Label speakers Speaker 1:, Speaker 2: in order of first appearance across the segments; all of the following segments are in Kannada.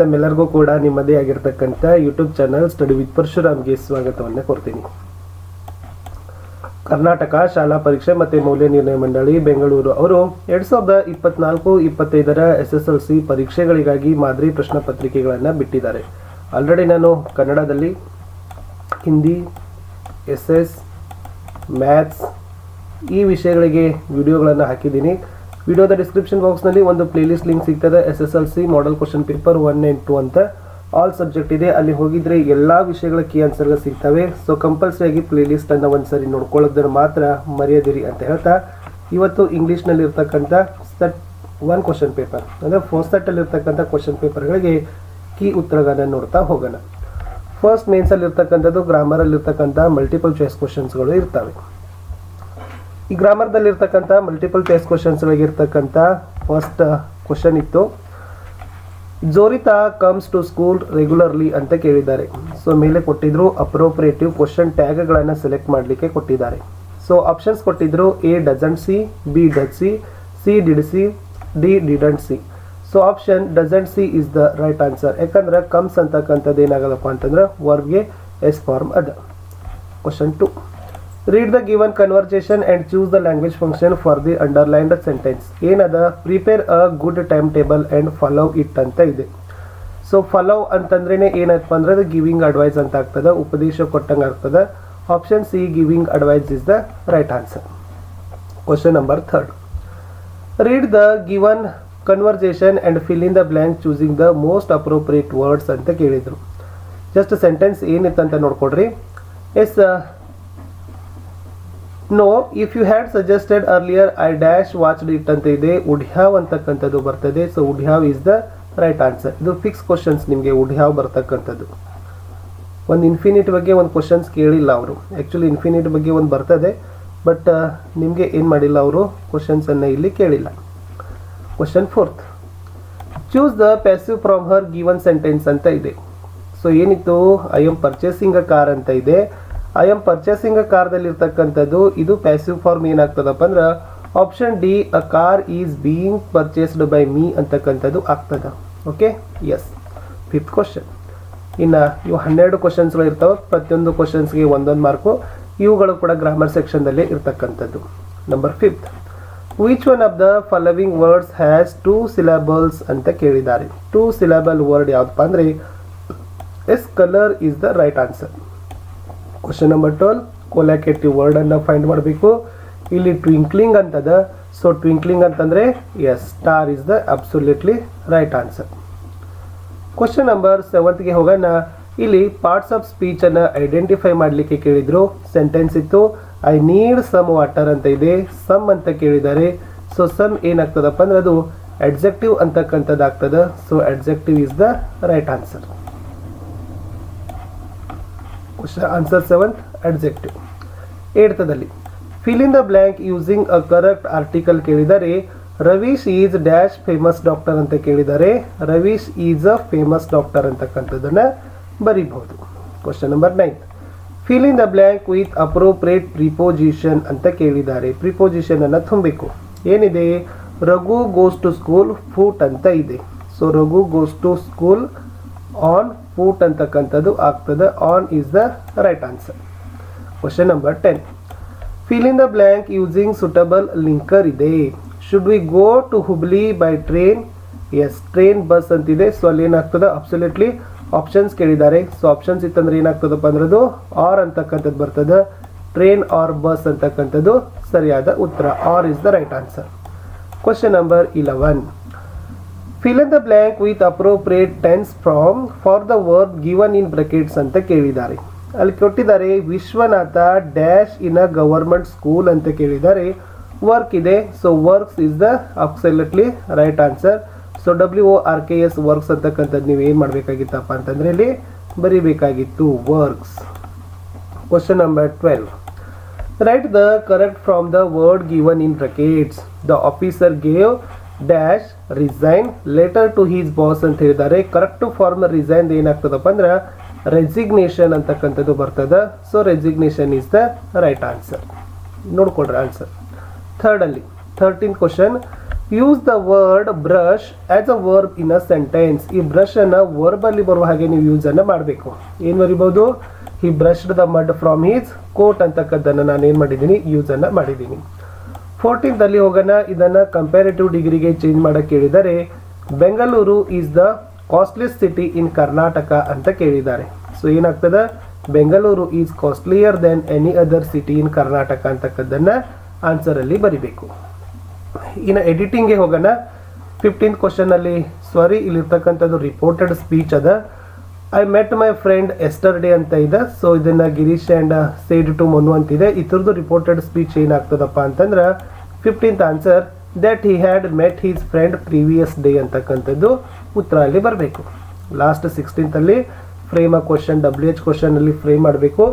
Speaker 1: ತಮ್ಮೆಲ್ಲರಿಗೂ ಕೂಡ ನಿಮ್ಮದೇ ಆಗಿರ್ತಕ್ಕಂಥ ಯೂಟ್ಯೂಬ್ ಚಾನಲ್ ಸ್ಟಡಿ ವಿತ್ ಪರಶುರಾಮ್ಗೆ ಸ್ವಾಗತವನ್ನು ಕೊಡ್ತೀನಿ. ಕರ್ನಾಟಕ ಶಾಲಾ ಪರೀಕ್ಷೆ ಮತ್ತು ಮೌಲ್ಯ ನಿರ್ಣಯ ಮಂಡಳಿ, ಬೆಂಗಳೂರು ಅವರು ಎರಡ್ ಸಾವಿರದ ಇಪ್ಪತ್ನಾಲ್ಕು ಇಪ್ಪತ್ತೈದರ ಎಸ್ ಎಸ್ ಎಲ್ ಸಿ ಪರೀಕ್ಷೆಗಳಿಗಾಗಿ ಮಾದರಿ ಪ್ರಶ್ನೆ ಪತ್ರಿಕೆಗಳನ್ನು ಬಿಟ್ಟಿದ್ದಾರೆ. ಆಲ್ರೆಡಿ ನಾನು ಕನ್ನಡದಲ್ಲಿ ಹಿಂದಿ ಎಸ್ ಎಸ್ ಮ್ಯಾಥ್ಸ್ ಈ ವಿಷಯಗಳಿಗೆ ವಿಡಿಯೋಗಳನ್ನು ಹಾಕಿದ್ದೀನಿ. ವಿಡಿಯೋದ ಡಿಸ್ಕ್ರಿಪ್ಷನ್ ಬಾಕ್ಸ್ನಲ್ಲಿ ಒಂದು ಪ್ಲೇಲಿಸ್ಟ್ ಲಿಂಕ್ ಸಿಗ್ತದೆ S S L C model question paper one and two ಅಂತ. ಆಲ್ ಸಬ್ಜೆಕ್ಟ್ ಇದೆ, ಅಲ್ಲಿ ಹೋಗಿದ್ರೆ ಎಲ್ಲ ವಿಷಯಗಳ ಕೀ ಆನ್ಸರ್ಗಳು ಸಿಗ್ತವೆ. ಸೊ ಕಂಪಲ್ಸರಿಯಾಗಿ ಪ್ಲೇಲಿಸ್ಟನ್ನು ಒಂದು ಸರಿ ನೋಡ್ಕೊಳ್ಳೋದನ್ನು ಮಾತ್ರ ಮರೆಯದಿರಿ ಅಂತ ಹೇಳ್ತಾ, ಇವತ್ತು ಇಂಗ್ಲೀಷ್ನಲ್ಲಿ ಇರ್ತಕ್ಕಂಥ ಸೆಟ್ ಒನ್ ಕ್ವಶನ್ ಪೇಪರ್ ಅಂದರೆ ಫಸ್ಟ್ ಸೆಟ್ಟಲ್ಲಿರ್ತಕ್ಕಂಥ ಕ್ವಶನ್ ಪೇಪರ್ಗಳಿಗೆ ಕೀ ಉತ್ತರಗಳನ್ನು ನೋಡ್ತಾ ಹೋಗೋಣ. ಫಸ್ಟ್ ಮೇನ್ಸಲ್ಲಿರ್ತಕ್ಕಂಥದ್ದು ಇರ್ತಕ್ಕಂಥದ್ದು ಗ್ರಾಮರಲ್ಲಿ ಇರ್ತಕ್ಕಂಥ ಮಲ್ಟಿಪಲ್ ಚಾಯ್ಸ್ ಕ್ವಶನ್ಸ್ಗಳು ಇರ್ತವೆ. ಈ ಗ್ರಾಮರ್ದಲ್ಲಿರ್ತಕ್ಕಂಥ ಮಲ್ಟಿಪಲ್ ಚಾಯ್ಸ್ ಕ್ವಶನ್ಸ್ಗಳಿಗಿರ್ತಕ್ಕಂಥ ಫಸ್ಟ್ ಕ್ವಶನ್ ಇತ್ತು. Jorita comes to school regularly ಅಂತ ಕೇಳಿದ್ದಾರೆ. ಸೊ ಮೇಲೆ ಕೊಟ್ಟಿದ್ರು ಅಪ್ರೋಪ್ರಿಯೇಟಿವ್ ಕ್ವಶನ್ ಟ್ಯಾಗ್ಗಳನ್ನು ಸೆಲೆಕ್ಟ್ ಮಾಡಲಿಕ್ಕೆ ಕೊಟ್ಟಿದ್ದಾರೆ. ಸೊ ಆಪ್ಷನ್ಸ್ ಕೊಟ್ಟಿದ್ರು A doesn't C B does C C did C D didn't C so option doesn't C is the right answer ಯಾಕಂದ್ರೆ ಕಮ್ಸ್ ಅಂತಕ್ಕಂಥದ್ದು ಏನಾಗಲ್ಲಪ್ಪ ಅಂತಂದ್ರೆ ವರ್ಗೆ ಎಸ್ ಫಾರ್ಮ್ ಅದ. Question to read the given conversation and choose the language function for the underlined sentence ಏನದ? Prepare a good time table and follow it ಅಂತ ಇದೆ. ಸೊ ಫಾಲೋ ಅಂತಂದ್ರೇನೆ ಏನಪ್ಪ ಅಂದ್ರೆ ಅದು ಗಿವಿಂಗ್ ಅಡ್ವೈಸ್ ಅಂತ ಆಗ್ತದೆ, ಉಪದೇಶ ಕೊಟ್ಟಂಗೆ ಆಗ್ತದೆ. Option C giving advice is the right answer question number third read the given conversation and fill in the blank choosing the most appropriate words ಅಂತ ಕೇಳಿದರು. ಜಸ್ಟ್ ಸೆಂಟೆನ್ಸ್ ಏನಿತ್ತಂತ ನೋಡ್ಕೊಡ್ರಿ. Yes no if you had suggested earlier I dash watch it ಅಂತ ಇದೆ ವುಡ್ ಹ್ಯಾವ್ ಅಂತಕ್ಕಂಥದ್ದು ಬರ್ತದೆ so would have is the right answer ಇದು ಫಿಕ್ಸ್ ಕ್ವಶನ್ಸ್ ನಿಮಗೆ ವುಡ್ ಹ್ಯಾವ್ ಬರ್ತಕ್ಕಂಥದ್ದು. ಒಂದು ಇನ್ಫಿನಿಟ್ ಬಗ್ಗೆ ಒಂದು ಕ್ವಶನ್ಸ್ ಕೇಳಿಲ್ಲ ಅವರು. ಆ್ಯಕ್ಚುಲಿ ಇನ್ಫಿನಿಟ್ ಬಗ್ಗೆ ಒಂದು ಬರ್ತದೆ ಬಟ್ ನಿಮಗೆ ಏನು ಮಾಡಿಲ್ಲ ಅವರು? ಕ್ವಶನ್ಸನ್ನು ಇಲ್ಲಿ ಕೇಳಿಲ್ಲ. Question fourth choose the passive from her given sentence ಅಂತ ಇದೆ. ಸೊ ಏನಿತ್ತು? I'm purchasing a car ಅಂತ ಇದೆ. ಐ ಎಂ ಪರ್ಚೇಸಿಂಗ್ ಅ ಕಾರ್ದಲ್ಲಿ ಇರ್ತಕ್ಕಂಥದ್ದು ಇದು ಪ್ಯಾಸಿವ್ ಫಾರ್ಮ್ ಏನಾಗ್ತದಪ್ಪ ಅಂದ್ರೆ option D a car is being purchased by me ಅಂತಕ್ಕಂಥದ್ದು ಆಗ್ತದ. ಓಕೆ ಎಸ್ ಫಿಫ್ತ್ ಕ್ವಶನ್ ಇನ್ನು ಇವು ಹನ್ನೆರಡು ಕ್ವಶನ್ಸ್ಗಳು ಇರ್ತವೆ, ಪ್ರತಿಯೊಂದು ಕ್ವಶನ್ಸ್ಗೆ ಒಂದೊಂದು ಮಾರ್ಕು ಇವುಗಳು ಕೂಡ ಗ್ರಾಮರ್ ಸೆಕ್ಷನ್ದಲ್ಲೇ ಇರ್ತಕ್ಕಂಥದ್ದು. Number fifth which one of the following words has two syllables ಅಂತ ಕೇಳಿದ್ದಾರೆ. ಟೂ ಸಿಲಬಲ್ ವರ್ಡ್ ಯಾವುದಪ್ಪ ಅಂದರೆ yes colour is the right answer question number twelve word ವರ್ಡನ್ನು find ಮಾಡಬೇಕು. ಇಲ್ಲಿ ಟ್ವಿಂಕ್ಲಿಂಗ್ ಅಂತದ. ಸೊ ಟ್ವಿಂಕ್ಲಿಂಗ್ ಅಂತಂದರೆ yes star is the absolutely right answer question number ಸೆವೆಂತ್ಗೆ ಹೋಗೋಣ. ಇಲ್ಲಿ ಪಾರ್ಟ್ಸ್ ಆಫ್ ಸ್ಪೀಚನ್ನು ಐಡೆಂಟಿಫೈ ಮಾಡಲಿಕ್ಕೆ ಕೇಳಿದ್ರು. ಸೆಂಟೆನ್ಸ್ ಇತ್ತು. ಐ ನೀಡ್ ಸಮ್ ವಾಟರ್ ಅಂತ ಇದೆ. ಸಮ್ ಅಂತ ಕೇಳಿದ್ದಾರೆ. ಸೊ ಸಮ್ ಏನಾಗ್ತದಪ್ಪ ಅಂದ್ರೆ ಅದು ಅಡ್ಜೆಕ್ಟಿವ್ ಅಂತಕ್ಕಂಥದ್ದು ಆಗ್ತದೆ so adjective is the right answer question answer seventh adjective ಏಡ್ತದಲ್ಲಿ fill in the blank using a correct article ಕೇಳಿದರೆ, Ravish is dash famous doctor ಅಂತ ಕೇಳಿದ್ದಾರೆ Ravish is a famous doctor ಅಂತಕ್ಕಂಥದ್ದನ್ನು ಬರೀಬಹುದು. Question number nine fill in the blank with appropriate preposition ಅಂತ ಕೇಳಿದ್ದಾರೆ. ಪ್ರಿಪೋಸಿಷನನ್ನು ತುಂಬಬೇಕು ಏನಿದೆ? Raghu goes to school foot ಅಂತ ಇದೆ. So Raghu goes to school on foot ಅಂತಕ್ಕಂಥದ್ದು ಆಗ್ತದೆ. On is the right answer question number ten fill in the blank using suitable linker ಇದೆ. Should we go to Hubli by train yes train bus ಅಂತಿದೆ. ಸೊ ಅಲ್ಲಿ ಏನಾಗ್ತದೆ? ಅಬ್ಸಲ್ಯೂಟ್ಲಿ ಆಪ್ಷನ್ಸ್ ಕೇಳಿದ್ದಾರೆ. ಸೊ ಆಪ್ಷನ್ಸ್ ಇತ್ತಂದ್ರೆ ಏನಾಗ್ತದಪ್ಪ ಅಂದ್ರದು ಅದು ಆರ್ ಅಂತಕ್ಕಂಥದ್ದು ಬರ್ತದೆ. ಟ್ರೈನ್ ಆರ್ ಬಸ್ ಅಂತಕ್ಕಂಥದ್ದು ಸರಿಯಾದ ಉತ್ತರ. Or is the right answer question number eleven fill in the blank with appropriate tense from for the work given in brackets ಅಂತ ಕೇಳಿದ್ದಾರೆ. ಅಲ್ಲಿ ಕೊಟ್ಟಿದ್ದಾರೆ, Vishwanath dash in a government school ಅಂತ ಕೇಳಿದ್ದಾರೆ. ವರ್ಕ್ ಇದೆ so works is the absolutely right answer so W O R K S works ಅಂತಕ್ಕಂಥದ್ದು ನೀವು ಏನು ಮಾಡಬೇಕಾಗಿತ್ತಪ್ಪ ಅಂತಂದರೆ ಇಲ್ಲಿ ಬರೀಬೇಕಾಗಿತ್ತು works question number twelve write the correct from the word given in brackets the officer gave dash resign letter to his boss ಅಂತ ಹೇಳಿದ್ದಾರೆ. ಕರೆಕ್ಟ್ ಫಾರ್ಮ್ ರಿಸೈನ್ ಏನಾಗ್ತದಪ್ಪ ಅಂದ್ರೆ ರೆಸಿಗ್ನೇಷನ್ ಅಂತಕ್ಕಂಥದ್ದು ಬರ್ತದೆ. So resignation is the right answer ನೋಡ್ಕೊಡ್ರಿ answer ಥರ್ಡಲ್ಲಿ thirteen question use the word brush as a verb in a sentence ಈ ಬ್ರಷ್ ಅನ್ನ ವರ್ಬ್ ಅಲ್ಲಿ ಬರುವ ಹಾಗೆ ನೀವು ಯೂಸ್ ಅನ್ನ ಮಾಡಬೇಕು. ಏನ್ ಬರಿಬೋದು ಈ brushed the mud from his coat ಅಂತಕ್ಕಂಥದ್ದನ್ನು ನಾನು ಏನ್ ಮಾಡಿದ್ದೀನಿ? ಯೂಸ್ ಅನ್ನ ಮಾಡಿದ್ದೀನಿ. ಫೋರ್ಟೀನ್ತ್ ಅಲ್ಲಿ ಹೋಗೋಣ, ಇದನ್ನ ಕಂಪ್ಯಾರಿಟಿವ್ ಡಿಗ್ರಿಗೆ ಚೇಂಜ್ ಮಾಡೋಕ್ಕೆ ಕೇಳಿದರೆ Bengaluru is the costliest city in Karnataka ಅಂತ ಕೇಳಿದ್ದಾರೆ. ಸೊ ಏನಾಗ್ತದೆ? Bengaluru is costlier than any other city in Karnataka ಅಂತಕ್ಕದ್ದನ್ನು answer ಅಲ್ಲಿ ಬರಿಬೇಕು. ಇನ್ನು ಎಡಿಟಿಂಗ್ಗೆ ಹೋಗೋಣ. ಫಿಫ್ಟೀನ್ ಕ್ವಶನ್ ಅಲ್ಲಿ ಸಾರಿ ಇಲ್ಲಿರ್ತಕ್ಕಂಥದ್ದು ರಿಪೋರ್ಟೆಡ್ ಸ್ಪೀಚ್ ಅದ. I met my friend yesterday ಅಂತ ಇದೆ. ಸೊ ಇದನ್ನ Girish and said to Manu ಅಂತಿದೆ ಇತರದ್ದು ರಿಪೋರ್ಟೆಡ್ ಸ್ಪೀಚ್ ಏನಾಗ್ತದಪ್ಪ ಅಂತಂದ್ರೆ fifteenth answer that he had met his friend previous day ಅಂತಕ್ಕಂಥದ್ದು ಉತ್ತರ ಅಲ್ಲಿ ಬರಬೇಕು. ಲಾಸ್ಟ್ ಸಿಕ್ಸ್ಟೀನ್ತ್ ಅಲ್ಲಿ frame a question W H question ಅಲ್ಲಿ ಫ್ರೇಮ್ ಮಾಡಬೇಕು.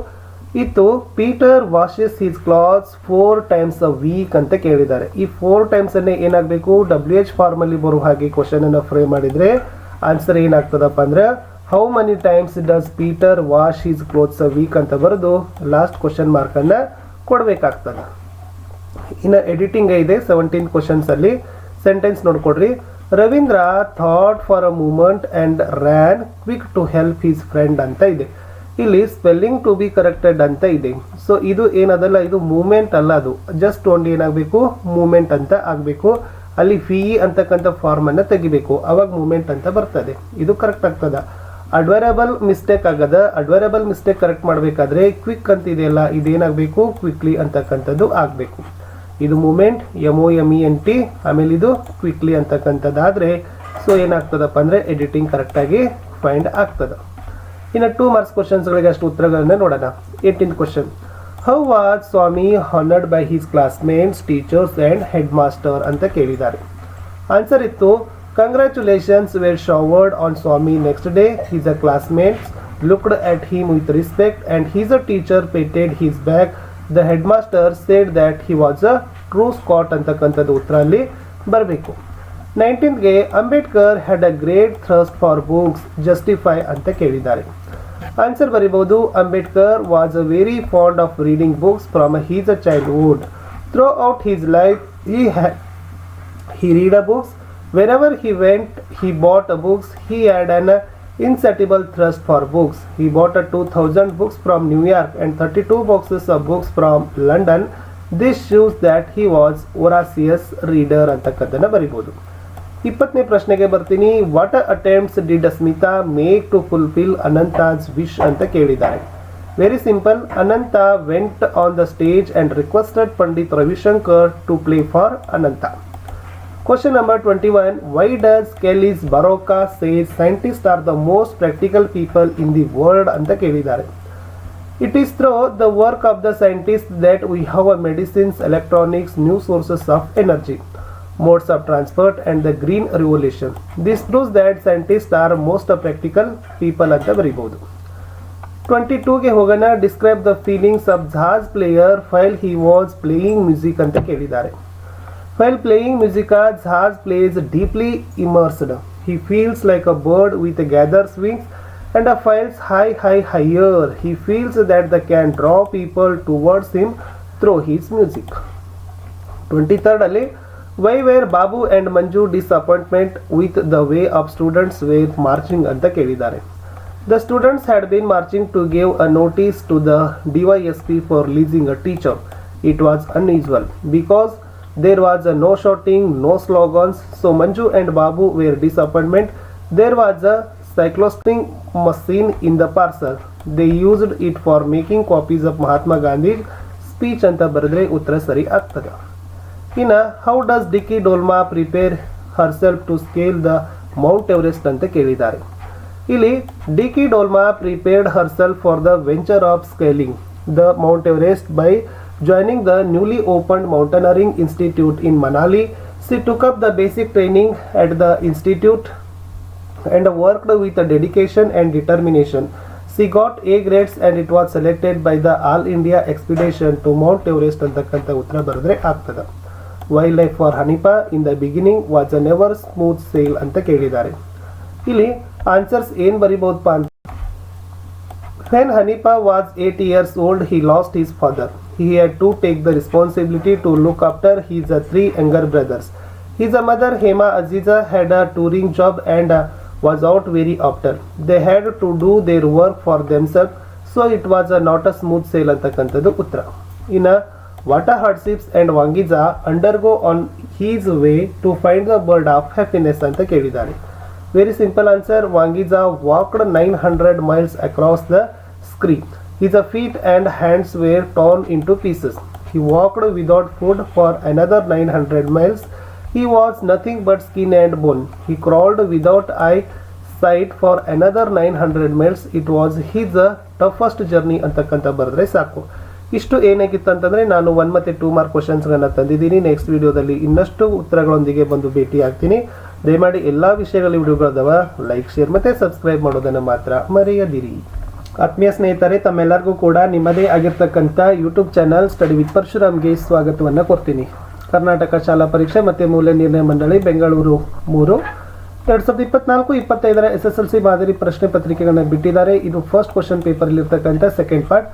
Speaker 1: ಇತ್ತು Peter washes his clothes four times a week ಅಂತ ಕೇಳಿದ್ದಾರೆ. ಈ ಫೋರ್ ಟೈಮ್ಸನ್ನೇ ಏನಾಗಬೇಕು? ಡಬ್ಲ್ಯೂ ಎಚ್ ಫಾರ್ಮ್ ಅಲ್ಲಿ ಬರುವ ಹಾಗೆ ಕ್ವಶನ್ ಅನ್ನು ಫ್ರೇಮ್ ಮಾಡಿದರೆ ಆನ್ಸರ್ ಏನಾಗ್ತದಪ್ಪ ಅಂದ್ರೆ how many times does Peter wash his clothes a week ಅಂತ ಬರೆದು ಲಾಸ್ಟ್ ಕ್ವಶನ್ ಮಾರ್ಕನ್ನು ಕೊಡಬೇಕಾಗ್ತದೆ. ಇನ್ನು ಎಡಿಟಿಂಗ್ ಇದೆ ಸೆವೆಂಟೀನ್ ಕ್ವಶನ್ಸ್ ಅಲ್ಲಿ. ಸೆಂಟೆನ್ಸ್ ನೋಡ್ಕೊಡ್ರಿ. Ravindra thought for a moment and ran quick to help his friend ಅಂತ ಇದೆ. ಇಲ್ಲಿ ಸ್ಪೆಲ್ಲಿಂಗ್ ಟು ಬಿ ಕರೆಕ್ಟೆಡ್ ಅಂತ ಇದೆ. ಸೊ ಇದು ಏನದಲ್ಲ, ಇದು ಮೂಮೆಂಟ್ ಅಲ್ಲ ಅದು. ಜಸ್ಟ್ ಒಂದು ಏನಾಗಬೇಕು? ಮೂಮೆಂಟ್ ಅಂತ ಆಗಬೇಕು. ಅಲ್ಲಿ ಫಿ ಅಂತಕ್ಕಂಥ ಫಾರ್ಮ್ ಅನ್ನ ತೆಗಿಬೇಕು. ಅವಾಗ ಮೂಮೆಂಟ್ ಅಂತ ಬರ್ತದೆ. ಇದು ಕರೆಕ್ಟ್ ಆಗ್ತದ. ಅಡ್ವೈರಬಲ್ ಮಿಸ್ಟೇಕ್ ಆಗದ ಅಡ್ವೈರಬಲ್ ಮಿಸ್ಟೇಕ್ ಕರೆಕ್ಟ್ ಮಾಡಬೇಕಾದ್ರೆ ಕ್ವಿಕ್ ಅಂತ ಇದೆಯಲ್ಲ, ಇದೇನಾಗಬೇಕು? ಕ್ವಿಕ್ಲಿ ಅಂತಕ್ಕಂಥದ್ದು ಆಗಬೇಕು. ಇದು moment M O M E N T ಆಮೇಲೆ ಇದು ಕ್ವಿಕ್ಲಿ ಅಂತಕ್ಕಂಥದ್ದಾದರೆ ಸೊ ಏನಾಗ್ತದಪ್ಪ ಅಂದರೆ ಎಡಿಟಿಂಗ್ ಕರೆಕ್ಟಾಗಿ ಫೈಂಡ್ ಆಗ್ತದೆ. ಇನ್ನು ಟೂ ಮಾರ್ಕ್ಸ್ ಕ್ವಶನ್ಸ್ಗಳಿಗೆ ಅಷ್ಟು ಉತ್ತರಗಳನ್ನು ನೋಡೋಣ. Eighteen question how was Swami honoured by his classmates teachers and head master ಅಂತ ಕೇಳಿದ್ದಾರೆ. ಆನ್ಸರ್ ಇತ್ತು congratulations were showered on Swami next day his a classmates looked at him with respect and his a teacher patted his back the head master said that he was a true scout ಅಂತಕ್ಕಂಥದ್ದು ಉತ್ತರ ಅಲ್ಲಿ ಬರಬೇಕು ನೈನ್ಟೀನ್ಗೆ Ambedkar had a great thirst for books justify ಅಂತ ಕೇಳಿದ್ದಾರೆ. Answer ಬರೀಬಹುದು Ambedkar was a very fond of reading books from his a childhood throughout his life ಈ he read a books wherever he went he bought a books he had an uh, insatiable thirst for books he bought a 2000 books from new york and 32 boxes of books from london this shows that he was voracious reader ಅಂತಕ್ಕದ್ದನ್ನ ಬರಿಬೋದು ಇಪ್ಪತ್ತನೇ ಪ್ರಶ್ನೆಗೆ ಬರ್ತೀನಿ what attempts did Smita make to fulfil Ananta's wish ಅಂತ ಕೇಳಿದ್ದಾರೆ very simple Ananta went on the stage and requested Pandit Ravishankar to play for Ananta Question number 21 Why does Kelly's Baroka say scientists are the most practical people in the world ಅಂತ ಕೇಳಿದ್ದಾರೆ It is through the work of the scientists that we have a medicines, electronics, new sources of energy, modes of transport, and the green revolution. This proves that scientists are most practical people ಅಂತ ಬರೀಬಹುದು ಟ್ವೆಂಟಿ ಟೂಗೆ ಹೋಗೋಣ describe the feelings of jazz player while he was playing music ಅಂತ ಕೇಳಿದ್ದಾರೆ While playing Musica, Zhaz plays deeply immersed. He feels like a bird with gathers wings and flies high, high, higher. He feels that they can draw people towards him through his music. 23rd, why were Babu and Manju disappointed with the way of students were marching at the Kedidare? The students had been marching to give a notice to the DYSP for leasing a teacher. It was unusual because there was a no shouting, no slogans. So Manju and Babu were disappointment. There was a cyclosting machine in the parcel. They used it for making copies of Mahatma Gandhi speech ಅಂತ ಬರೆದ್ರೆ ಉತ್ತರ ಸರಿ ಆಗ್ತದೆ ಇನ್ನು how does Dicky Dolma prepare herself to scale the Mount Everest ಅಂತ ಕೇಳಿದ್ದಾರೆ ಇಲ್ಲಿ Dicky Dolma prepared herself for the venture of scaling the Mount Everest by joining the newly opened Mountaineering Institute in Manali. She took up the basic training at the institute and worked with a dedication and determination. She got A grades and it was selected by the All India Expedition to Mount Everest ಅಂತಕ್ಕಂಥ ಉತ್ತರ ಬರೆದ್ರೆ ಆಗ್ತದೆ wild life for Hanifa in the beginning was a never smooth sail ಅಂತ ಕೇಳಿದ್ದಾರೆ ಇಲ್ಲಿ ಆನ್ಸರ್ಸ್ ಏನ್ ಬರಿಬಹುದಪ್ಪ ಅಂತ When Hanipa was 8 years old, he lost his father. He had to take the responsibility to look after his uh, three younger brothers. His mother Hema Aziza had a touring job and uh, was out very often. They had to do their work for themselves, so it was uh, not a smooth sail ಅಂತಕ್ಕಂಥದ್ದು ಉತ್ತರ ಇನ್ನು what hardships and Wangija undergo on his way to find the bird of happiness ಅಂತ ಕೇಳಿದ್ದಾರೆ very simple answer Wangija walked nine hundred miles across the screen. His feet and hands were torn into pieces. He walked without food for another 900 miles. He was nothing but skin and bone. He crawled without eye sight for another 900 miles. It was his uh, toughest journey ಅಂತಕ್ಕಂಥ ಬರೆದ್ರೆ ಸಾಕು ಇಷ್ಟು ಏನಾಗಿತ್ತು ಅಂತಂದ್ರೆ ನಾನು ಒನ್ ಮತ್ತೆ ಟೂ ಮಾರ್ಕ್ ಕ್ವಶನ್ಸ್ಗಳನ್ನು ತಂದಿದ್ದೀನಿ ನೆಕ್ಸ್ಟ್ ವಿಡಿಯೋದಲ್ಲಿ ಇನ್ನಷ್ಟು ಉತ್ತರಗಳೊಂದಿಗೆ ಬಂದು ಭೇಟಿ ಆಗ್ತೀನಿ ದಯಮಾಡಿ ಎಲ್ಲಾ ವಿಷಯಗಳ ವಿಡಿಯೋಗಳದವ ಲೈಕ್ ಶೇರ್ ಮತ್ತೆ ಸಬ್ಸ್ಕ್ರೈಬ್ ಮಾಡೋದನ್ನು ಮಾತ್ರ ಮರೆಯದಿರಿ ಆತ್ಮೀಯ ಸ್ನೇಹಿತರೆ, ತಮ್ಮೆಲ್ಲರಿಗೂ ಕೂಡ ನಿಮ್ಮದೇ ಆಗಿರ್ತಕ್ಕಂಥ ಯೂಟ್ಯೂಬ್ ಚಾನಲ್ ಸ್ಟಡಿ ವಿತ್ ಪರಶುರಾಮ್ಗೆ ಸ್ವಾಗತವನ್ನು ಕೊಡ್ತೀನಿ. ಕರ್ನಾಟಕ ಶಾಲಾ ಪರೀಕ್ಷೆ ಮತ್ತು ಮೂಲ್ಯ ನಿರ್ಣಯ ಮಂಡಳಿ, ಬೆಂಗಳೂರು ಮೂರು. ಎರಡು ಸಾವಿರದ ಇಪ್ಪತ್ನಾಲ್ಕು ಇಪ್ಪತ್ತೈದರ ಎಸ್ ಎಸ್ ಎಲ್ ಸಿ ಮಾದರಿ ಪ್ರಶ್ನೆ ಪತ್ರಿಕೆಗಳನ್ನ ಬಿಟ್ಟಿದ್ದಾರೆ. ಇದು ಫಸ್ಟ್ ಕ್ವಶನ್ ಪೇಪರಲ್ಲಿರ್ತಕ್ಕಂಥ ಸೆಕೆಂಡ್ ಪಾರ್ಟ್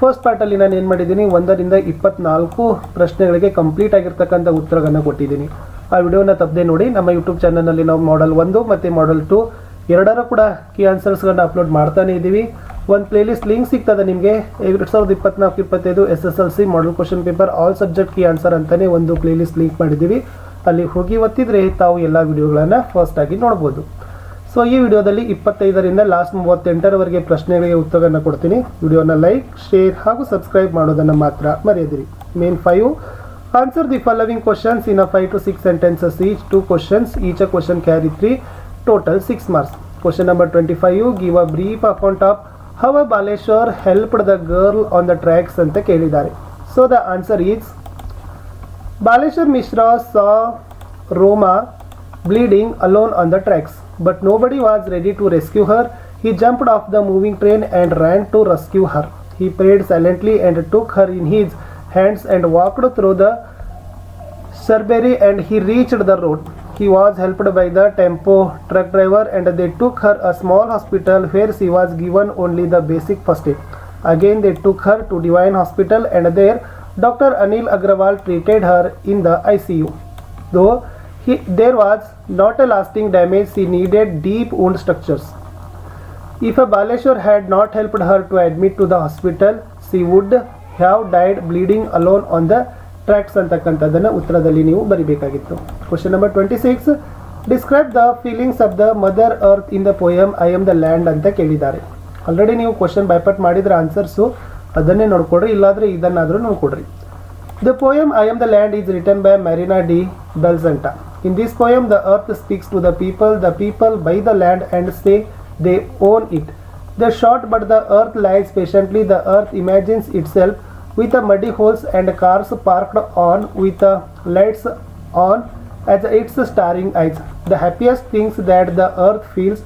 Speaker 1: ಫಸ್ಟ್ ಪಾರ್ಟಲ್ಲಿ ನಾನು ಏನು ಮಾಡಿದ್ದೀನಿ, ಒಂದರಿಂದ ಇಪ್ಪತ್ನಾಲ್ಕು ಪ್ರಶ್ನೆಗಳಿಗೆ ಕಂಪ್ಲೀಟ್ ಆಗಿರ್ತಕ್ಕಂಥ ಉತ್ತರಗಳನ್ನು ಕೊಟ್ಟಿದ್ದೀನಿ. ಆ ವಿಡಿಯೋನ ತಪ್ಪದೆ ನೋಡಿ, ನಮ್ಮ ಯೂಟ್ಯೂಬ್ ಚಾನಲ್ನಲ್ಲಿ ನಾವು ಮಾಡಲ್ ಒಂದು ಮತ್ತು ಮಾಡಲ್ ಟು ಎರಡರ ಕೂಡ ಕೀ ಆನ್ಸರ್ಸ್ಗಳನ್ನ ಅಪ್ಲೋಡ್ ಮಾಡ್ತಾನೇ ಇದ್ದೀವಿ. ಒಂದು ಪ್ಲೇಲಿಸ್ಟ್ ಲಿಂಕ್ ಸಿಗ್ತದೆ ನಿಮಗೆ. ಎರಡು ಸಾವಿರದ ಇಪ್ಪತ್ನಾಲ್ಕು, ಇಪ್ಪತ್ತೈದು S S L C model question paper all subject key answer ಅಂತಲೇ ಒಂದು ಪ್ಲೇಲಿಸ್ಟ್ ಲಿಂಕ್ ಮಾಡಿದ್ದೀವಿ. ಅಲ್ಲಿ ಹೋಗಿ ಒತ್ತಿದ್ರೆ ತಾವು ಎಲ್ಲ ವಿಡಿಯೋಗಳನ್ನು ಫಸ್ಟ್ ಆಗಿ ನೋಡ್ಬೋದು. ಸೊ ಈ ವಿಡಿಯೋದಲ್ಲಿ ಇಪ್ಪತ್ತೈದರಿಂದ ಲಾಸ್ಟ್ ಮೂವತ್ತೆಂಟರವರೆಗೆ ಪ್ರಶ್ನೆಗಳಿಗೆ ಉತ್ತರವನ್ನು ಕೊಡ್ತೀನಿ. ವಿಡಿಯೋನ ಲೈಕ್ ಶೇರ್ ಹಾಗೂ ಸಬ್ಸ್ಕ್ರೈಬ್ ಮಾಡೋದನ್ನು ಮಾತ್ರ ಮರೆಯದಿರಿ. Main five answer the following questions in a five to six sentences each two questions each a question carry three total six marks question number twenty five give a brief account of How a Baleshwar helped the girl on the tracks ಅಂತ ಕೇಳಿದ್ದಾರೆ so the answer is Baleshwar Mishra saw Roma bleeding alone on the tracks, but nobody was ready to rescue her. He jumped off the moving train and ran to rescue her. He prayed silently and took her in his hands and walked through the Sherberry and he reached the road. He was helped by the tempo truck driver and they took her a small hospital where she was given only the basic first aid. Again they took her to Divine Hospital and there Dr. Anil Agrawal treated her in the ICU. Though he, there was not a lasting damage, she needed deep wound structures. If a Baleshwar had not helped her to admit to the hospital, she would have died bleeding alone on the tracks ಅಂತಕ್ಕಂಥದ್ದನ್ನು ಉತ್ತರದಲ್ಲಿ ನೀವು ಬರಿಬೇಕಾಗಿತ್ತು. Question number twenty six describe the feelings of the mother earth in the poem I am the land ಅಂತ ಕೇಳಿದ್ದಾರೆ. ಆಲ್ರೆಡಿ ನೀವು ಕ್ವಶನ್ ಬೈಪಟ್ ಮಾಡಿದ್ರೆ ಆನ್ಸರ್ಸು ಅದನ್ನೇ ನೋಡ್ಕೊಡ್ರಿ, ಇಲ್ಲಾದರೆ ಇದನ್ನಾದರೂ ನೋಡ್ಕೊಡ್ರಿ. The poem I am the land is written by Marina de Bellagente in this poem the earth speaks to the people the people by the land and stay they own it the short but the earth lies patiently the earth imagines itself with muddy holes and cars parked on with lights on as its staring eyes. The happiest things that the earth feels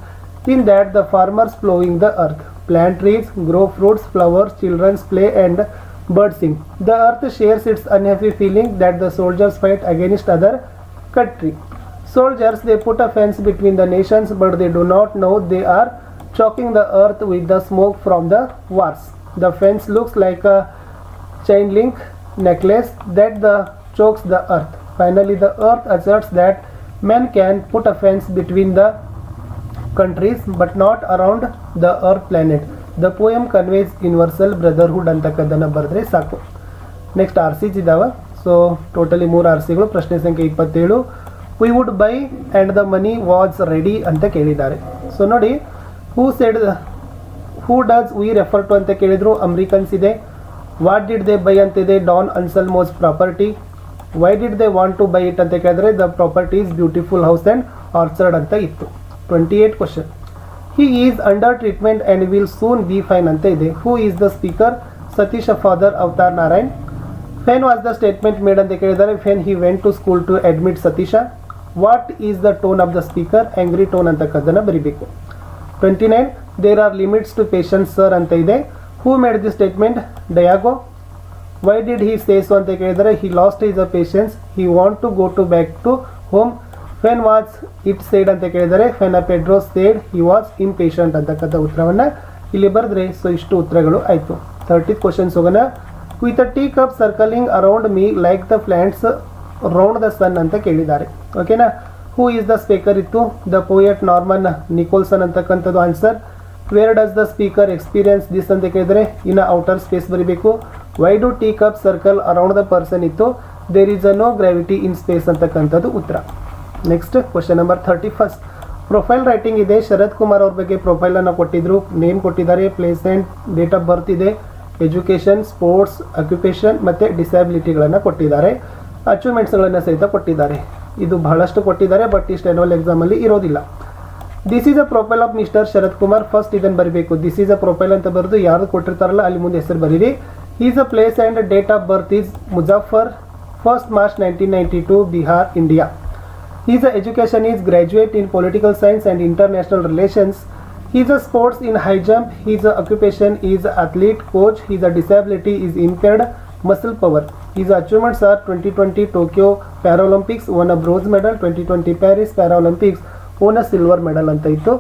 Speaker 1: in that the farmers plowing the earth, plant trees, grow fruits, flowers, children play and birds sing. The earth shares its unhappy feeling that the soldiers fight against other country. Soldiers they put a fence between the nations, but they do not know they are choking the earth with the smoke from the wars. The fence looks like a chain link necklace that the chokes the earth. Finally, the earth asserts that men can put a fence between the countries but not around the earth planet. The poem conveys universal brotherhood ಅಂತಕ್ಕದ್ದನ್ನು ಬರೆದ್ರೆ ಸಾಕು ನೆಕ್ಸ್ಟ್ ಆರ್ ಸಿಸ್ ಇದಾವೆ ಸೊ ಟೋಟಲಿ ಮೂರು ಆರ್ ಸಿಗಳು ಪ್ರಶ್ನೆ ಸಂಖ್ಯೆ ಇಪ್ಪತ್ತೇಳು we would buy and the money was ready ಅಂತ ಕೇಳಿದ್ದಾರೆ ಸೊ ನೋಡಿ who said who does we refer to ಅಂತ ಕೇಳಿದ್ರು ಅಮ್ರಿಕನ್ಸ್ ಇದೆ ವಾಟ್ ಡಿಡ್ ದೇ ಬೈ ಅಂತಿದೆ Don Anselmo's property why did they want to buy it ಅಂತ ಕೇಳಿದ್ರೆ the property is beautiful house and orchard ಅಂತ ಇತ್ತು. Twenty eight question he is under treatment and will soon be fine ಅಂತ ಇದೆ. Who is the speaker Satish father Avtar Narayan when was the statement made ಅಂತ ಕೇಳಿದ್ದಾರೆ. When he went to school to admit Satish what is the tone of the speaker angry tone ಅಂತಕ್ಕದ್ದನ್ನು ಬರಿಬೇಕು. Twenty nine there are limits to patience sir ಅಂತ ಇದೆ. Who made the statement Diego why did he say so ಅಂತ ಕೇಳಿದರೆ he lost his a patience he want to go to back to home when was it said ಅಂತ ಕೇಳಿದರೆ when a Pedro said he was impatient ಅಂತಕ್ಕಂಥ ಉತ್ತರವನ್ನು ಇಲ್ಲಿ ಬರೆದ್ರೆ ಸೊ ಇಷ್ಟು ಉತ್ತರಗಳು ಆಯಿತು. ಥರ್ಟಿ ಕ್ವಶನ್ಸ್ ಹೋಗೋಣ. With a tea cup circling around me like the planets round the sun ಅಂತ ಕೇಳಿದ್ದಾರೆ. ಓಕೆನಾ ಹೂ ಈಸ್ ದ ಸ್ಪೀಕರ್ ಇತ್ತು. ದ ಪೋಯಟ್ ನಾರ್ಮನ್ ನಿಕೋಲ್ಸನ್ ಅಂತಕ್ಕಂಥದ್ದು answer where does the speaker experience this ಅಂತ ಕೇಳಿದ್ರೆ ಇನ್ ಔಟರ್ ಸ್ಪೇಸ್ ಬರೀಬೇಕು. Why do tea cup circle around the person ಇತ್ತು? There is a no gravity in space ಅಂತಕ್ಕಂಥದ್ದು ಉತ್ತರ. Next question number thirty first profile writing ಇದೆ. ಶರತ್ ಕುಮಾರ್ ಅವ್ರ ಬಗ್ಗೆ ಪ್ರೊಫೈಲನ್ನು ಕೊಟ್ಟಿದ್ರು. ನೇಮ್ ಕೊಟ್ಟಿದ್ದಾರೆ place and date of birth ಇದೆ. ಎಜುಕೇಷನ್ ಸ್ಪೋರ್ಟ್ಸ್ ಅಕ್ಯುಪೇಷನ್ ಮತ್ತು ಡಿಸ್ಯಾಬಿಲಿಟಿಗಳನ್ನು ಕೊಟ್ಟಿದ್ದಾರೆ. ಅಚೀವ್ಮೆಂಟ್ಸ್ಗಳನ್ನು ಸಹಿತ ಕೊಟ್ಟಿದ್ದಾರೆ. ಇದು ಬಹಳಷ್ಟು ಕೊಟ್ಟಿದ್ದಾರೆ ಬಟ್ ಇಷ್ಟು ಆ್ಯನುವಲ್ ಎಕ್ಸಾಮಲ್ಲಿ ಇರೋದಿಲ್ಲ. This is a profile of mister Sharath Kumar first ಇದನ್ನು ಬರೀಬೇಕು ದಿಸ್ ಈಸ್ ಅ ಪ್ರೊಫೈಲ್ ಅಂತ ಬರೆದು ಯಾರು ಕೊಟ್ಟಿರ್ತಾರಲ್ಲ ಅಲ್ಲಿ ಮುಂದೆ ಹೆಸರು ಬರೀರಿ is a place and date of birth is Muzaffar first March nineteen ninety two Bihar India His education is graduate in political science and international relations. His sports in high jump. His occupation is athlete coach. His disability is impaired muscle power. His achievements are 2020 Tokyo Paralympics won a bronze medal, 2020 Paris Paralympics won silver medal ಅಂತ ಇತ್ತು.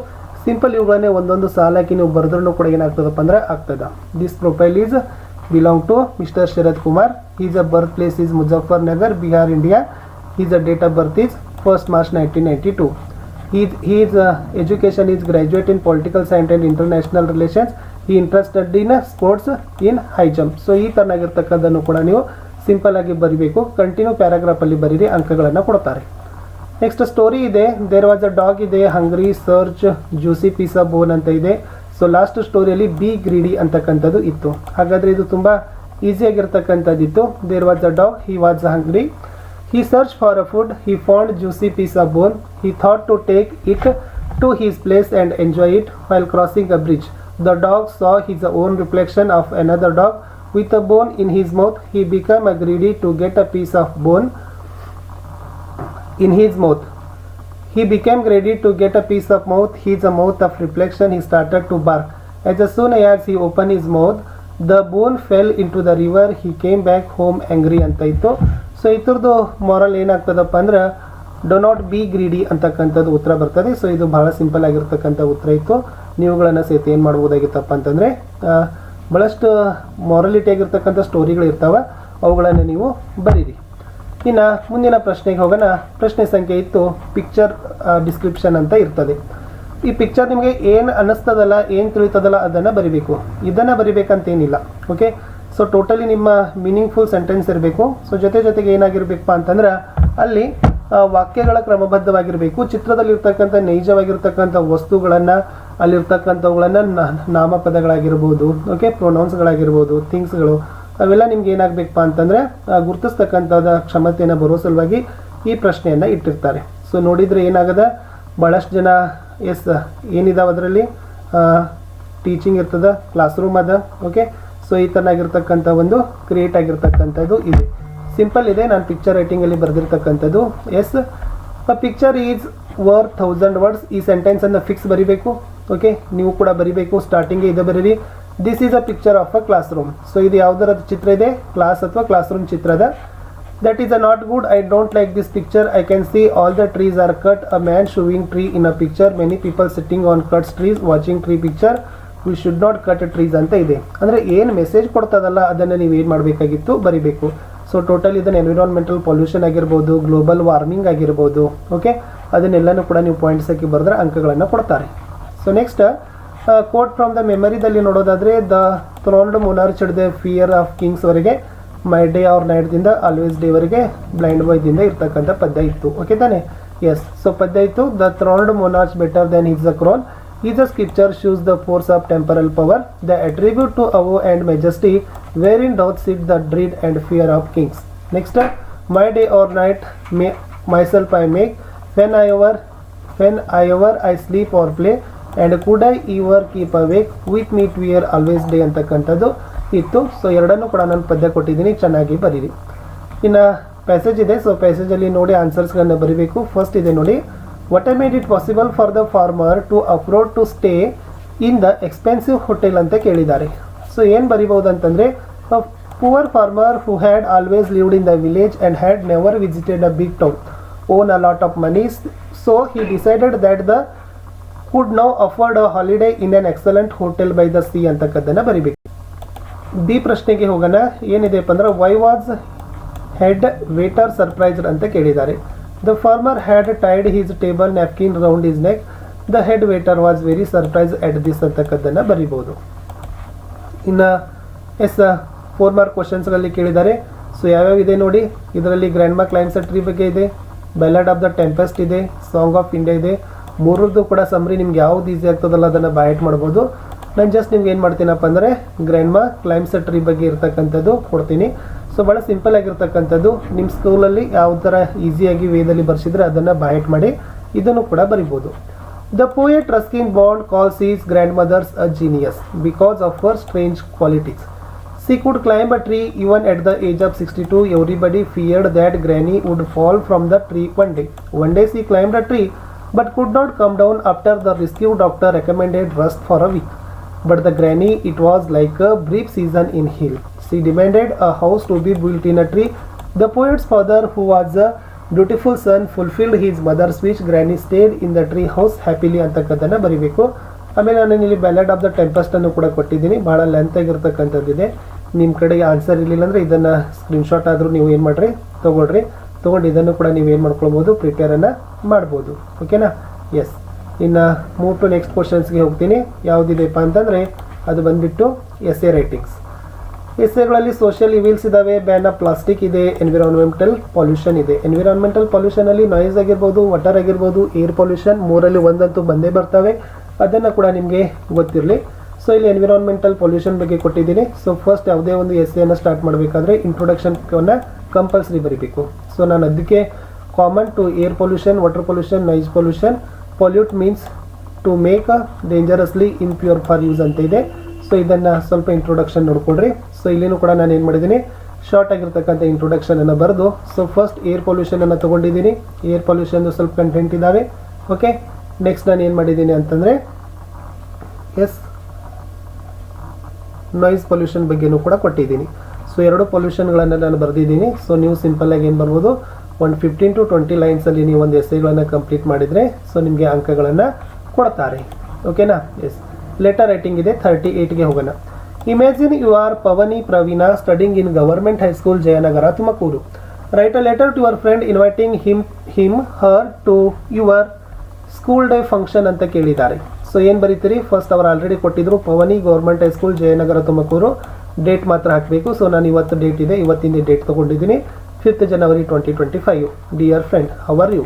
Speaker 1: ಸಿಂಪಲ್ ಇವುಗಳನ್ನೇ ಒಂದೊಂದು ಸಾಲಕ್ಕೆ ನೀವು ಬರೆದ್ರೂ ಕೂಡ ಏನಾಗ್ತದಪ್ಪ ಅಂದ್ರೆ ಆಗ್ತದ. This profile is belong to mister Sharath Kumar is a birth place is Muzaffar Nagar Bihar India is a date of birth is first March nineteen ninety two is is education is graduate in political science science international relations ಈ interested in sports in high jump. So ಈ ಥರನಾಗಿರ್ತಕ್ಕಂಥದ್ದನ್ನು ಕೂಡ ನೀವು ಸಿಂಪಲ್ ಆಗಿ ಬರಿಬೇಕು. ಕಂಟಿನ್ಯೂ ಪ್ಯಾರಾಗ್ರಾಫಲ್ಲಿ ಬರೀರಿ, ಅಂಕಗಳನ್ನು ಕೊಡ್ತಾರೆ. ನೆಕ್ಸ್ಟ್ ಸ್ಟೋರಿ ಇದೆ ದೇರ್ ವಾಸ್ ಅ ಡಾಗ್ ಇದೆ hungry search juicy piece of bone ಅಂತ ಇದೆ ಸೊ ಲಾಸ್ಟ್ ಸ್ಟೋರಿಯಲ್ಲಿ ಬಿ ಗ್ರೀಡಿ ಅಂತಕ್ಕಂಥದ್ದು ಇತ್ತು ಹಾಗಾದರೆ ಇದು ತುಂಬ ಈಸಿಯಾಗಿರ್ತಕ್ಕಂಥದ್ದಿತ್ತು there was a dog he was hungry He searched for a food. He found juicy piece of bone. He thought to take it to his place and enjoy it while crossing a bridge. The dog saw his own reflection of another dog with a bone in his mouth. He became a greedy to get a piece of bone in his mouth. He became ready to get a piece of mouth. His mouth of reflection. He started to bark. As soon as he opened his mouth, the bone fell into the river. He came back home angry ಅಂತ ಇತ್ತು ಸೊ ಇದ್ರದ್ದು ಮಾರಲ್ ಏನಾಗ್ತದಪ್ಪ ಅಂದ್ರೆ ಡೊ ನಾಟ್ ಬಿ ಗ್ರೀಡಿ ಅಂತಕ್ಕಂಥದ್ದು ಉತ್ತರ ಬರ್ತದೆ ಸೊ ಇದು ಬಹಳ ಸಿಂಪಲ್ ಆಗಿರ್ತಕ್ಕಂಥ ಉತ್ತರ ಇತ್ತು ನೀವುಗಳನ್ನು ಸಹಿತ ಏನು ಮಾಡ್ಬೋದಾಗಿತ್ತಪ್ಪ ಅಂತಂದರೆ ಭಾಳಷ್ಟು ಮಾರಲಿಟಿ ಆಗಿರ್ತಕ್ಕಂಥ ಸ್ಟೋರಿಗಳು ಇರ್ತಾವೆ ಅವುಗಳನ್ನು ನೀವು ಬರೀರಿ ಇನ್ನು ಮುಂದಿನ ಪ್ರಶ್ನೆಗೆ ಹೋಗೋಣ. ಪ್ರಶ್ನೆ ಸಂಖ್ಯೆ ಇತ್ತು ಪಿಕ್ಚರ್ ಡಿಸ್ಕ್ರಿಪ್ಷನ್ ಅಂತ ಇರ್ತದೆ. ಈ ಪಿಕ್ಚರ್ ನಿಮಗೆ ಏನು ಅನ್ನಿಸ್ತದಲ್ಲ, ಏನು ತಿಳಿತದಲ್ಲ ಅದನ್ನು ಬರಿಬೇಕು. ಇದನ್ನು ಬರಿಬೇಕಂತೇನಿಲ್ಲ ಓಕೆ ಸೊ ಟೋಟಲಿ ನಿಮ್ಮ ಮೀನಿಂಗ್ಫುಲ್ ಸೆಂಟೆನ್ಸ್ ಇರಬೇಕು. ಸೊ ಜೊತೆ ಜೊತೆಗೆ ಏನಾಗಿರ್ಬೇಕಪ್ಪ ಅಂತಂದ್ರೆ, ಅಲ್ಲಿ ವಾಕ್ಯಗಳ ಕ್ರಮಬದ್ಧವಾಗಿರಬೇಕು. ಚಿತ್ರದಲ್ಲಿರ್ತಕ್ಕಂಥ ನೈಜವಾಗಿರ್ತಕ್ಕಂಥ ವಸ್ತುಗಳನ್ನು, ಅಲ್ಲಿರ್ತಕ್ಕಂಥವುಗಳನ್ನು ನಾಮಪದಗಳಾಗಿರ್ಬೋದು ಓಕೆ ಪ್ರೊನೌನ್ಸ್ಗಳಾಗಿರ್ಬೋದು ಥಿಂಗ್ಸ್ಗಳು ಅವೆಲ್ಲ ನಿಮ್ಗೆ ಏನಾಗಬೇಕಪ್ಪ ಅಂತಂದರೆ ಗುರುತಿಸ್ತಕ್ಕಂಥದ ಕ್ಷಮತೆಯನ್ನು ಬರೋ ಸಲುವಾಗಿ ಈ ಪ್ರಶ್ನೆಯನ್ನು ಇಟ್ಟಿರ್ತಾರೆ. ಸೊ ನೋಡಿದರೆ ಏನಾಗದ? ಭಾಳಷ್ಟು ಜನ, ಎಸ್, ಏನಿದಾವೆ ಅದರಲ್ಲಿ? ಟೀಚಿಂಗ್ ಇರ್ತದ ಕ್ಲಾಸ್ ರೂಮ್ ಅದ ಓಕೆ ಸೊ ಈ ಥರನಾಗಿರ್ತಕ್ಕಂಥ ಒಂದು ಕ್ರಿಯೇಟ್ ಆಗಿರ್ತಕ್ಕಂಥದ್ದು ಇದೆ. ಸಿಂಪಲ್ ಇದೆ, ನಾನು ಪಿಕ್ಚರ್ ರೈಟಿಂಗಲ್ಲಿ ಬರೆದಿರ್ತಕ್ಕಂಥದ್ದು. Yes picture is worth thousand words ಈ ಸೆಂಟೆನ್ಸನ್ನು ಫಿಕ್ಸ್ ಬರಿಬೇಕು ಓಕೆ ನೀವು ಕೂಡ ಬರಿಬೇಕು ಸ್ಟಾರ್ಟಿಂಗ್ ಇದೆ ಬರೀರಿ. This is a picture of a class room so ಇದು ಯಾವುದರ ಚಿತ್ರ ಇದೆ? ಕ್ಲಾಸ್ ಅಥವಾ ಕ್ಲಾಸ್ ರೂಮ್ ಚಿತ್ರದ? That is a not good I don't like this picture I can see all the trees are cut a man showing tree in a picture many people sitting on cuts trees watching tree picture we should not cut trees ಅಂತ ಇದೆ. ಅಂದರೆ ಏನು ಮೆಸೇಜ್ ಕೊಡ್ತದಲ್ಲ, ಅದನ್ನು ನೀವು ಏನು ಮಾಡಬೇಕಾಗಿತ್ತು? ಬರಿಬೇಕು. ಸೊ ಟೋಟಲ್ ಇದನ್ನು ಎನ್ವಿರಾನ್ಮೆಂಟಲ್ ಪೊಲ್ಯೂಷನ್ ಆಗಿರ್ಬೋದು ಗ್ಲೋಬಲ್ ವಾರ್ಮಿಂಗ್ ಆಗಿರ್ಬೋದು ಓಕೆ ಅದನ್ನೆಲ್ಲನೂ ಕೂಡ ನೀವು ಪಾಯಿಂಟ್ಸ್ ಹಾಕಿ ಬರೆದ್ರೆ ಅಂಕಗಳನ್ನು ಕೊಡ್ತಾರೆ. So next quote from the ಮೆಮರಿದಲ್ಲಿ ನೋಡೋದಾದರೆ the throned monarch the fear of ಕಿಂಗ್ಸ್ವರೆಗೆ my day or ನೈಟ್ದಿಂದ ಆಲ್ವೇಸ್ ಡೇವರೆಗೆ ಬ್ಲೈಂಡ್ ಬಾಯ್ದಿಂದ ಇರ್ತಕ್ಕಂಥ ಪದ್ಯ ಇತ್ತು. ಓಕೆ ತಾನೆ? ಎಸ್ ಸೊ ಪದ್ಯ ಇತ್ತು the throned monarch better than his the crown is a sceptre shows the force of temporal power the attribute to awe and majesty wherein doth sit the dread and fear of kings next my day or night may myself I make when I hour when I over I sleep or play and could ever keep awake with me it were always day ಅಂತಕ್ಕಂಥದ್ದು ಇತ್ತು. ಸೊ ಎರಡನ್ನೂ ಕೂಡ ನಾನು ಪದ್ಯ ಕೊಟ್ಟಿದ್ದೀನಿ. ಚೆನ್ನಾಗಿ ಬರೀರಿ. ಇನ್ನು ಪ್ಯಾಸೇಜ್ ಇದೆ. ಸೊ ಪ್ಯಾಸೇಜಲ್ಲಿ ನೋಡಿ ಆನ್ಸರ್ಸ್ಗಳನ್ನ ಬರೀಬೇಕು. ಫಸ್ಟ್ ಇದೆ ನೋಡಿ. What I made it possible for the farmer to afford to stay in the expensive hotel ಅಂತ ಕೇಳಿದ್ದಾರೆ. ಸೊ ಏನು ಬರಿಬೋದು ಅಂತಂದರೆ poor farmer who had always lived in the village and had never visited a big town own a lot of moneys so he decided that the could now afford a holiday in an excellent hotel by the sea ಅಂತಕ್ಕದ್ದನ್ನು ಬರಿಬೇಕು. ದಿ ಪ್ರಶ್ನೆಗೆ ಹೋಗೋಣ. ಏನಿದೆಪ್ಪ ಅಂದ್ರೆ why was head waiter surprised ಅಂತ ಕೇಳಿದ್ದಾರೆ. The farmer had tied his table napkin round his neck the head waiter was very surprise at this ಅಂತಕ್ಕದ್ದನ್ನು ಬರಿಬೋದು. ಇನ್ನು ಎಸ್ ಫೋರ್ ಮಾರ್ಕ್ ಕ್ವಶನ್ಸ್ಗಳಲ್ಲಿ ಕೇಳಿದ್ದಾರೆ. ಸೊ ಯಾವ್ಯಾವ ಇದೆ ನೋಡಿ. ಇದರಲ್ಲಿ ಗ್ರ್ಯಾಂಡ್ ಮಾರ್ಕ್ ಲೈನ್ಸ್ ಟ್ರೀ ಬಗ್ಗೆ ಇದೆ. ಬೆಲ್ಲಡ್ ಆಫ್ ದ ಟೆಂಪೆಸ್ಟ್ ಇದೆ. ಸಾಂಗ್ ಆಫ್ ಇಂಡಿಯಾ ಇದೆ. ಮೂರದ್ದು ಕೂಡ ಸಮ್ರಿ ನಿಮ್ಗೆ ಯಾವ್ದು ಈಸಿ ಆಗ್ತದಲ್ಲ ಅದನ್ನು ಬೈಟ್ ಮಾಡ್ಬೋದು. ನಾನು ಜಸ್ಟ್ ನಿಮ್ಗೆ ಏನು ಮಾಡ್ತೀನಪ್ಪ ಅಂದರೆ ಗ್ರ್ಯಾಂಡ್ ಮಾ ಕ್ಲೈಮ್ಸ್ ಟ್ರೀ ಬಗ್ಗೆ ಇರ್ತಕ್ಕಂಥದ್ದು ಕೊಡ್ತೀನಿ. ಸೊ ಭಾಳ ಸಿಂಪಲ್ ಆಗಿರ್ತಕ್ಕಂಥದ್ದು. ನಿಮ್ಮ ಸ್ಕೂಲಲ್ಲಿ ಯಾವ ಥರ ಈಸಿಯಾಗಿ ವೇದಲ್ಲಿ ಬರ್ಸಿದ್ರೆ ಅದನ್ನು ಬೈಟ್ ಮಾಡಿ ಇದನ್ನು ಕೂಡ ಬರಿಬೋದು. The poet Ruskin Bond calls his grand mother's a genius because of her strange qualities she could climb a tree even at the age of sixty two everybody feared that granny would fall from the tree one day one day she climb a tree but could not come down after the rescue doctor recommended rest for a week. But the granny, it was like a brief season in hill. She demanded a house to be built in a tree. The poet's father, who was a beautiful son fulfilled his mother's wish granny stayed in the tree house happily ಅಂತಕ್ಕಂಥದ್ದನ್ನು ಬರಿಬೇಕು ಆಮೇಲೆ ನಾನು ಇಲ್ಲಿ ಬ್ಯಾಲೆಡ್ ಆಫ್ ದ ಟೆಂಪಸ್ಟನ್ನು ಕೂಡ ಕೊಟ್ಟಿದ್ದೀನಿ ಭಾಳ ಲೆಂತ್ ಆಗಿರ್ತಕ್ಕಂಥದ್ದಿದೆ ನಿಮ್ಮ ಕಡೆಗೆ ಆನ್ಸರ್ ಇರಲಿಲ್ಲ ಅಂದರೆ ಇದನ್ನು ಸ್ಕ್ರೀನ್ಶಾಟ್ ಆದರೂ ನೀವು ಏನು ಮಾಡಿರಿ ತೊಗೊಳ್ರಿ ತೊಗೊಂಡು ಇದನ್ನು ಕೂಡ ನೀವು ಏನು ಮಾಡ್ಕೊಳ್ಬೋದು ಪ್ರಿಪೇರನ್ನು ಮಾಡ್ಬೋದು. ಓಕೆನಾ ಎಸ್ ಇನ್ನು ಮೂವ್ ಟು ನೆಕ್ಸ್ಟ್ ಕ್ವಶನ್ಸ್ಗೆ ಹೋಗ್ತೀನಿ. ಯಾವುದಿದೆಪ್ಪ ಅಂತಂದರೆ, ಅದು ಬಂದುಬಿಟ್ಟು ಎಸ್ ಎ ರೈಟಿಂಗ್ಸ್ ಎಸ್ ಎಗಳಲ್ಲಿ ಸೋಷಿಯಲ್ ಇವಿಲ್ಸ್ ಇದಾವೆ ಬ್ಯಾನ್ ಆಫ್ ಪ್ಲಾಸ್ಟಿಕ್ ಇದೆ ಎನ್ವಿರಾನ್ಮೆಂಟಲ್ ಪೊಲ್ಯೂಷನ್ ಇದೆ. ಎನ್ವಿರಾನ್ಮೆಂಟಲ್ ಪೊಲ್ಯೂಷನ್ ಅಲ್ಲಿ ನಾಯ್ಸ್ ಆಗಿರ್ಬೋದು ವಾಟರ್ ಆಗಿರ್ಬೋದು ಏರ್ ಪೊಲ್ಯೂಷನ್ ಮೂರಲ್ಲಿ ಒಂದಂತೂ ಬಂದೇ ಬರ್ತವೆ. ಅದನ್ನು ಕೂಡ ನಿಮಗೆ ಗೊತ್ತಿರಲಿ. ಸೊ ಇಲ್ಲಿ ಎನ್ವಿರಾನ್ಮೆಂಟಲ್ ಪೊಲ್ಯೂಷನ್ ಬಗ್ಗೆ ಕೊಟ್ಟಿದ್ದೀನಿ. ಸೊ ಫಸ್ಟ್ ಯಾವುದೇ ಒಂದು ಎಸ್ ಎನ್ನು ಸ್ಟಾರ್ಟ್ ಮಾಡಬೇಕಾದ್ರೆ ಇಂಟ್ರೊಡಕ್ಷನ್ನ ಕಂಪಲ್ಸರಿ ಬರೀಬೇಕು. ಸೊ ನಾನು ಅದಕ್ಕೆ common to air pollution water pollution noise pollution pollute means to make a dangerously impure for use ಅಂತ ಇದೆ. ಸೊ ಇದನ್ನು ಸ್ವಲ್ಪ ಇಂಟ್ರೊಡಕ್ಷನ್ ನೋಡ್ಕೊಡ್ರಿ ಸೊ ಇಲ್ಲಿನೂ ಕೂಡ ನಾನು ಏನು ಮಾಡಿದ್ದೀನಿ? ಶಾರ್ಟ್ ಆಗಿರ್ತಕ್ಕಂಥ ಇಂಟ್ರೊಡಕ್ಷನನ್ನು ಬರೆದು ಸೊ ಫಸ್ಟ್ ಏರ್ ಪೊಲ್ಯೂಷನ್ ಅನ್ನು ತಗೊಂಡಿದ್ದೀನಿ. ಏರ್ ಪೊಲ್ಯೂಷನ್ ಸ್ವಲ್ಪ ಕಂಟೆಂಟ್ ಇದ್ದಾವೆ ಓಕೆ ನೆಕ್ಸ್ಟ್ ನಾನು ಏನು ಮಾಡಿದ್ದೀನಿ ಅಂತಂದರೆ ಎಸ್ ನಾಯ್ಸ್ ಪೊಲ್ಯೂಷನ್ ಬಗ್ಗೆನೂ ಕೂಡ ಕೊಟ್ಟಿದ್ದೀನಿ. ಸೊ ಎರಡು ಪೊಲ್ಯೂಷನ್ಗಳನ್ನು ನಾನು ಬರೆದಿದ್ದೀನಿ. ಸೊ ನೀವು ಸಿಂಪಲ್ಲಾಗಿ ಏನು ಬರ್ಬೋದು? ಒಂದು ಫಿಫ್ಟೀನ್ ಟು ಟ್ವೆಂಟಿ ಲೈನ್ಸಲ್ಲಿ ನೀವು ಒಂದು ಎಸ್ಸೆಗಳನ್ನು ಕಂಪ್ಲೀಟ್ ಮಾಡಿದರೆ ಸೊ ನಿಮಗೆ ಅಂಕಗಳನ್ನು ಕೊಡ್ತಾರೆ. ಓಕೆನಾ ಎಸ್ ಲೆಟರ್ ರೈಟಿಂಗ್ ಇದೆ ಥರ್ಟಿ ಏಯ್ಟ್ಗೆ ಹೋಗೋಣ. Imagine you are Pavani Praveena studying in government high school Jayanagara Tumakuru write a letter to your friend inviting him him her to your school day function ಅಂತ ಕೇಳಿದ್ದಾರೆ. ಸೊ ಏನು ಬರೀತೀರಿ ಫಸ್ಟ್ ಅವ್ರು ಆಲ್ರೆಡಿ ಕೊಟ್ಟಿದ್ರು Pavani government high school Jayanagara Tumakuru date ಮಾತ್ರ ಹಾಕಬೇಕು ಸೊ ನಾನು ಇವತ್ತು ಡೇಟ್ ಇದೆ ಇವತ್ತಿಂದ ಡೇಟ್ ತೊಗೊಂಡಿದ್ದೀನಿ fifth January twenty twenty five dear friend how are you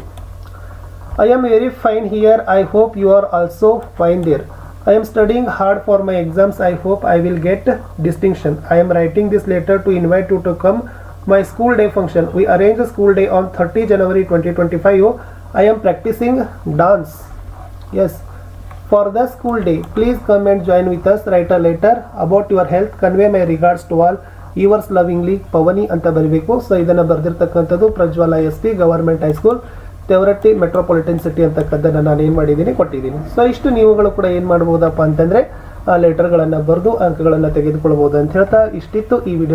Speaker 1: I am very fine here. I hope you are also fine there. I am studying hard for my exams. I hope I will get distinction. I am writing this letter to invite you to come my school day function. We arrange a school day on 30 January 2025. I am practicing dance. Yes. For the school day, please come and join with us. Write a letter about your health. Convey my regards to all. Yours lovingly Pavani ಅಂತ ಬರೀಬೇಕು ಸೊ ಇದನ್ನು ಬರೆದಿರ್ತಕ್ಕಂಥದ್ದು Prajwala S P government high school Tevaratti metropolitan city ಅಂತಕ್ಕಂಥದ್ದು ನಾನು ಏನು ಮಾಡಿದ್ದೀನಿ ಕೊಟ್ಟಿದ್ದೀನಿ ಸೊ ಇಷ್ಟು ನೀವುಗಳು ಕೂಡ ಏನು ಮಾಡ್ಬೋದಪ್ಪ ಅಂತಂದರೆ ಆ ಲೆಟರ್ಗಳನ್ನು ಬರೆದು ಅಂಕಗಳನ್ನು ತೆಗೆದುಕೊಳ್ಬೋದು ಅಂತ ಹೇಳ್ತಾ ಇಷ್ಟಿತ್ತು ಈ ವಿಡಿಯೋ